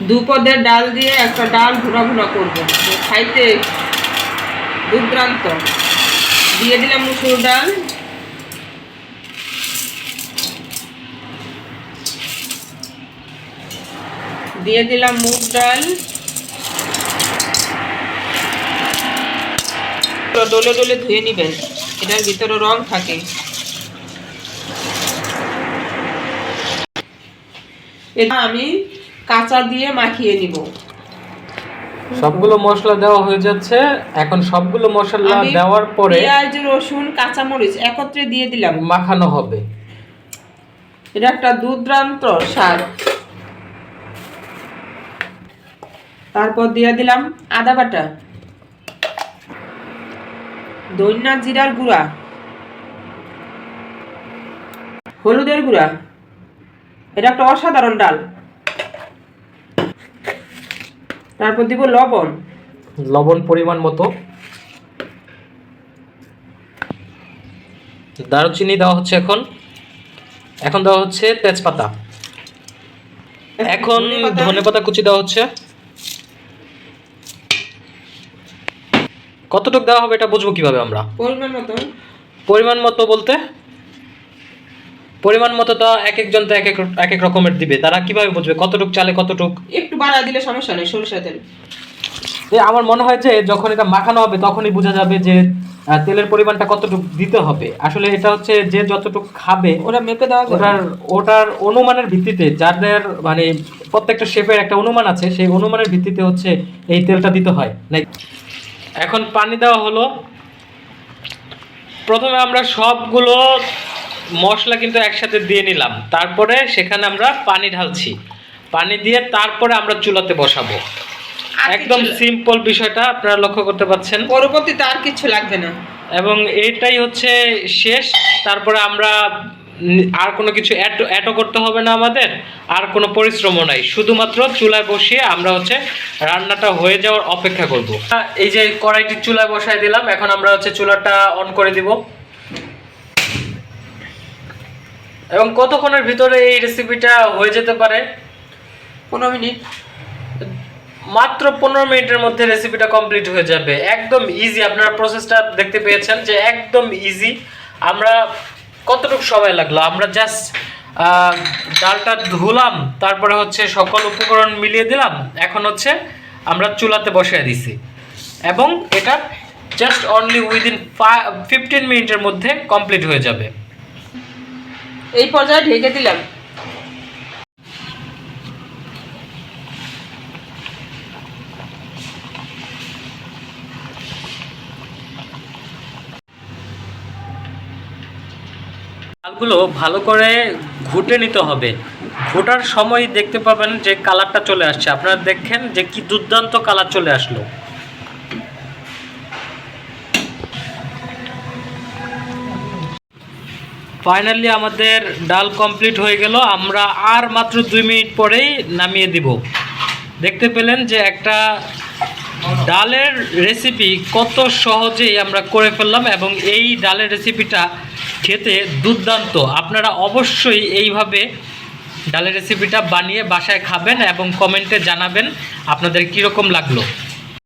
দু পদের ডাল দিয়ে একটা ডাল ভুনা ভুনা করব। খাইতে দুর্দান্ত। দিয়ে দিলাম মুসুর ডাল। দিয়ে দিলাম মুগ ডাল। ডলে ডলে ধুয়ে নেবেন। এটার ভিতরে রং থাকে। এটা আমি কাঁচা দিয়ে মাখিয়ে নিব। সবগুলো মশলা দেওয়া হয়ে যাচ্ছে। এখন সবগুলো মশলা দেওয়ার পরে পেঁয়াজ রসুন কাঁচামরিচ একত্রে দিয়ে দিলাম। মাখানো হবে। এটা একটা দুর্দান্ত স্বাদ। তারপর দিয়ে দিলাম আদা বাটা দইনা জিরার গুঁড়া হলুদের গুঁড়া। এটা একটা অসাধারণ ডাল। তারপর দিব লবণ। লবণ পরিমাণ মতো। দারুচিনি দেওয়া হচ্ছে এখন। এখন দেওয়া হচ্ছে তেজপাতা। এখন ধনেপাতা। ধনেপাতা কুচি দেওয়া হচ্ছে। কতটুকু দেওয়া হবে এটা বুঝব কীভাবে আমরা? পরিমাণ মতো পরিমাণ মতো বলতে পরিমাণ মতো তো এক একজন তো এক এক এক এক রকমের দিবে। তারা কীভাবে বুঝবে? কতটুক চালে কতটুক? একটু বাড়া দিলে সমস্যা নেই সরিষা তেল। এ আমার মনে হয় যে যখন এটা মাখানো হবে তখনই বোঝা যাবে যে তেলের পরিমাণটা কতটুকু দিতে হবে। আসলে এটা হচ্ছে যে যতটুকু খাবে ওরা মেপে দেওয়া ওটার ওটার অনুমানের ভিত্তিতে যাদের মানে প্রত্যেকটা শেফের একটা অনুমান আছে সেই অনুমানের ভিত্তিতে হচ্ছে এই তেলটা দিতে হয়। নাই এখন পানি দেওয়া হলো। প্রথমে আমরা সবগুলো মশলা কিন্তু একসাথে দিয়ে নিলাম। তারপরে সেখানে আমরা পানি ঢালছি। পানি দিয়ে তারপরে আমরা চুলাতে বসাবো। একদম সিম্পল বিষয়টা আপনারা লক্ষ্য করতে পাচ্ছেন পরবর্তীতে আর কিছু লাগবে না। এবং এটাই হচ্ছে শেষ। তারপরে আমরা আর কোনো কিছু অ্যাড অ্যাডও করতে হবে না আমাদের। আর কোনো পরিশ্রমও নাই। শুধুমাত্র চুলায় বসিয়ে আমরা হচ্ছে রান্নাটা হয়ে যাওয়ার অপেক্ষা করব। এই যে কড়াইটি চুলায় বসায় দিলাম। এখন আমরা হচ্ছে চুলাটা অন করে দিব। এবং কতক্ষণের ভিতরে এই রেসিপিটা হয়ে যেতে পারে? পনেরো মিনিট। মাত্র পনেরো মিনিটের মধ্যে রেসিপিটা কমপ্লিট হয়ে যাবে। একদম ইজি আপনারা প্রসেসটা দেখতে পেয়েছেন যে একদম ইজি আমরা কতটুকু সময় লাগল? আমরা জাস্ট ডালটা ধুলাম তারপরে হচ্ছে সকল উপকরণ মিলিয়ে দিলাম। এখন হচ্ছে আমরা চুলাতে বসিয়ে দিছি। এবং এটা জাস্ট অনলি উইদিন ফিফটিন মিনিটের মধ্যে কমপ্লিট হয়ে যাবে। এই পর্যায়ে ঢেকে দিলাম। ডালগুলো ভালো করে ঘুটে নিতে হবে। ঘোটার সময় দেখতে পাবেন যে কালারটা চলে আসছে। আপনারা দেখেন যে কি দুর্দান্ত কালার চলে আসলো। ফাইনালি আমাদের ডাল কমপ্লিট হয়ে গেল। আমরা আর মাত্র দুই মিনিট পরেই নামিয়ে দিব। দেখতে পেলেন যে একটা ডালের রেসিপি কত সহজেই আমরা করে ফেললাম এবং এই ডালের রেসিপিটা খেতে দুর্দান্ত। আপনারা অবশ্যই এইভাবে ডালের রেসিপিটা বানিয়ে বাসায় খাবেন এবং কমেন্টে জানাবেন আপনাদের কীরকম লাগল।